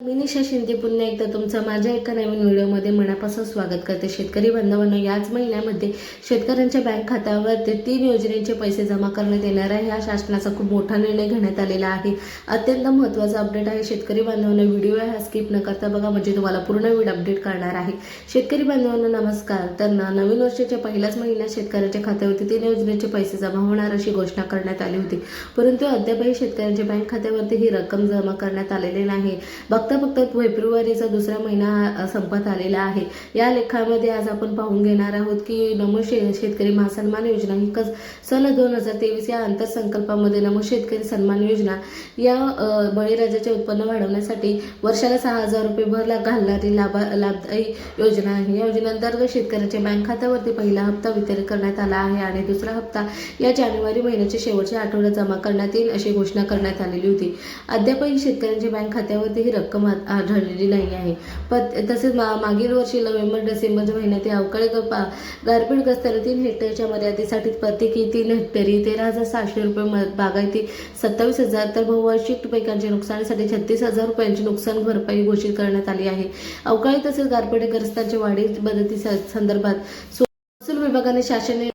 निशा शिंदे पुन्हा एकदा तुमचं माझ्या एका नवीन व्हिडिओमध्ये मनापासून स्वागत करते. शेतकरी बांधवांना याच महिन्यामध्ये शेतकऱ्यांच्या बँक खात्यावर ते तीन योजनेचे पैसे जमा करण्यात येणार आहे. हा शासनाचा खूप मोठा निर्णय घेण्यात आलेला आहे. अत्यंत महत्त्वाचा अपडेट आहे. शेतकरी बांधवांना व्हिडिओ हा स्किप न करता बघा म्हणजे तुम्हाला पूर्ण वेळ अपडेट करणार आहे. शेतकरी बांधवांना नमस्कार. तर नवीन वर्षाच्या पहिल्याच महिन्यात शेतकऱ्यांच्या खात्यावरती तीन योजनेचे पैसे जमा होणार अशी घोषणा करण्यात आली होती. परंतु अद्यापही शेतकऱ्यांच्या बँक खात्यावरती ही रक्कम जमा करण्यात आलेली नाही. फक्त फक्त फेब्रुवारीचा दुसरा महिना संपत आलेला आहे. या लेखामध्ये आज आपण पाहून घेणार आहोत की नमो शे शेतकरी महासन्मान योजना ही कस सन दोन हजार तेवीस या अंतरसंकल्पामध्ये नमो शेतकरी सन्मान योजना या बळीराजाचे उत्पन्न वाढवण्यासाठी वर्षाला सहा हजार रुपये भरला घालणारी लाभा लाभदायी योजना आहे. या योजनेअंतर्गत शेतकऱ्याच्या बँक खात्यावरती पहिला हप्ता वितरित करण्यात आला आहे आणि दुसरा हप्ता या जानेवारी महिन्याच्या शेवटच्या आठवड्यात जमा करण्यात येईल अशी घोषणा करण्यात आलेली होती. अद्यापही शेतकऱ्यांच्या बँक खात्यावरती ही रक्कम रक्कम आढळलेली नाही आहे. पत तसेच मा मागील वर्षी नोव्हेंबर डिसेंबर महिन्यात अवकाळी ग- पा- गारपीटग्रस्तांना तीन हेक्टरच्या मर्यादेसाठी प्रत्येकी तीन हेक्टरी? तेरा हजार सहाशे रुपये म- बागायती सत्तावीस हजार. तर बहुवार्षिक पिकांच्या नुकसानीसाठी छत्तीस हजार रुपयांची नुकसान भरपाई घोषित करण्यात आली आहे. अवकाळी तसेच गारपीटग्रस्तांच्या वाढीव मदती स- संदर्भात महसूल विभागाने शासन